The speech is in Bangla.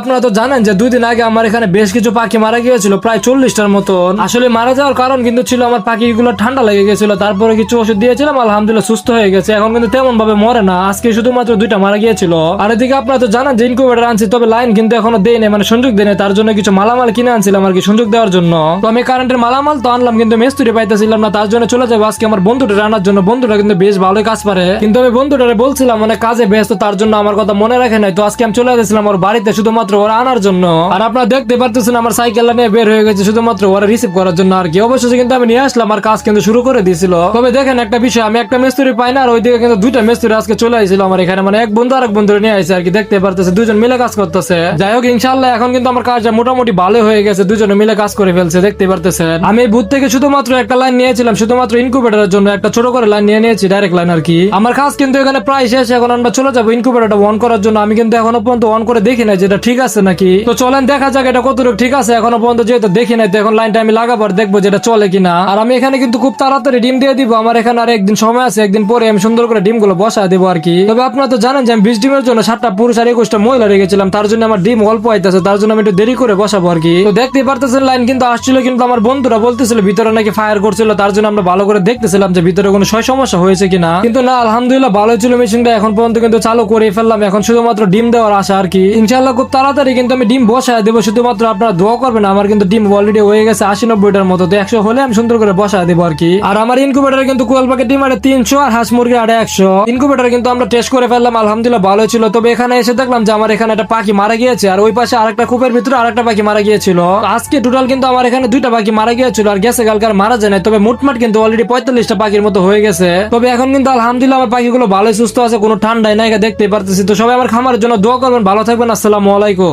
আপনারা তো জানেন যে দুই দিন আগে আমার এখানে বেশ কিছু পাখি মারা গিয়েছিল, প্রায় চল্লিশটার মতন। আসলে মারা যাওয়ার কারণ কিন্তু ছিল আমার পাখিগুলো ঠান্ডা লেগে গেছিল, তারপরে কিছু ওষুধ দিয়েছিলাম, আলহামদুলিল্লাহ সুস্থ হয়ে গেছে। এখন কিন্তু তেমন ভাবে মরে না, আজকে শুধুমাত্র দুইটা মারা গিয়েছিল। আর এদিকে আপনারা তো জানেন যে ইনকিউবেটর আনছি, তবে লাইন কিন্তু এখনও দেয় মানে সংযোগ দেয় তার জন্য কিছু মালামাল কিনে আনছিলাম আর কি, সংযোগ দেওয়ার জন্য। তো আমি কারেন্টের মালামাল তো আনলাম, কিন্তু মেস্তুরি পাইতেছিলাম না, তার জন্য চলে যাব। আজকে আমার বন্ধুটা রান্নার জন্য, বন্ধুটা কিন্তু বেশ ভালোই কাজ পারে। কিন্তু আমি বন্ধুটারে বলছিলাম মানে কাজে ব্যস্ত, তার জন্য আমার কথা মনে রাখে নাই। তো আজকে আমি চলে গেছিলাম ওর বাড়িতে, শুধুমাত্র ওরা আনার জন্য। আর আপনারা দেখতে পারতেছেন, আমার সাইকেলটা নিয়ে বের হয়ে গেছে, শুধুমাত্র ওরা রিসিভ করার জন্য আর কি। অবশেষে কিন্তু আমি নিয়ে আসলাম, আর কাজ কিন্তু শুরু করে দিয়েছিল। তবে দেখেন একটা বিষয়, আমি একটা মিস্ত্রি পাই না, আর ওইদিকে কিন্তু দুইটা মিস্ত্রি আজকে চলে আসছিল আমার এখানে। মানে এক বন্ধু আর এক বন্ধু নিয়ে আসছে আর কি, দেখতে পারতেছে দুজন মিলে কাজ করতেছে। যাই হোক ইনশাল্লাহ এখন কিন্তু আমার কাজটা মোটামুটি ভালো হয়ে গেছে দুজনে মিলে কাজ করে ফেলছে, দেখতে পারতেছেন। আমি বুথ থেকে শুধুমাত্র একটা লাইন নিয়েছিলাম, শুধুমাত্র ইনকুবেটরের জন্য একটা ছোট করে লাইন নিয়ে নিয়েছি ডাইরেক্ট লাইন আর কি। আমার কাজ কিন্তু এখানে প্রায় শেষ, এখন আমরা চলে যাব ইনকুবেটরটা অন করার জন্য। আমি কিন্তু এখনও পর্যন্ত অন করে দেখি নাই যেটা ঠিক আছে নাকি। তো চলেন দেখা যাক এটা কতটুকু ঠিক আছে, এখনও পর্যন্ত যেহেতু দেখি নাই, তো এখন লাইনটা আমি আর দেখব যেটা চলে কিনা। আর আমি এখানে কিন্তু খুব তাড়াতাড়ি ডিম দিয়ে দিব, আমার এখানে আর একদিন সময় আছে, একদিন পরে আমি সুন্দর করে ডিমগুলো বসা দেবো আর কি। তবে আপনারা তো জানেন যে আমি বিশ ডিমের জন্য সাতটা পুরুষ আর একুশটা মহিলা রেখেছিলাম, তার জন্য আমার ডিম অল্প আইতেছে, তার জন্য আমি একটু দেরি করে বসাবো আর কি। তো দেখতে পারতেছেন লাইন কিন্তু আসছিল কিন্তু আমার বন্ধুরা বলতেছিল ভিতরে নাকি ফায়ার করছিল, তার জন্য আমরা ভালো করে দেখতেছিলাম যে ভিতরে কোনো সয় সমস্যা হয়েছে কিনা। কিন্তু না, আলহামদুলিল্লাহ ভালো ছিল মেশিনটা এখন পর্যন্ত কিন্তু চালু করে ফেললাম। এখন শুধুমাত্র ডিম দেওয়ার আশা আর কি। ইনশাল্লাহ খুব তাড়াতাড়ি কিন্তু আমি ডিম বসায় দেবো। শুধুমাত্র আপনারা দোয়া করবেন, আমার কিন্তু ডিম অলরেডি হয়ে গেছে আশি নব্বইটার মতো। তো একশো হলে আমি সুন্দর করে বসায় দেবো আর কি। আর আমার ইনকুবেটারে কিন্তু কোয়াল পাখি ডিম আড়ে তিনশো আর হাঁস মুরগি আড়ে একশো। ইনকুবেটার কিন্তু আমরা টেস্ট করে ফেললাম, আলহামদুলিল্লাহ ভালো ছিল। তবে এখানে এসে দেখলাম যে আমার এখানে একটা পাখি মারা গিয়েছে, আর ওই পাশে আরেকটা কূপের ভিতরে আরেকটা পাখি মারা গিয়েছিল। আজকে টোটাল কিন্তু আমার এখানে দুইটা পাখি মারা গিয়েছিল। আর গেছে কালকার মারা যায় তবে মোটমাট কিন্তু অলরেডি পঁয়তাল্লিশটা পাখির মতো হয়ে গেছে। তবে এখন কিন্তু আলহামদুলিল্লাহ আমার পাখিগুলো ভালোই সুস্থ আছে, কোনো ঠান্ডায় নাই দেখতে পারতেছি। তো সবাই আমার খামারের জন্য দোয়া করবেন, ভালো থাকবেন, আসসালামু আলাইকুম।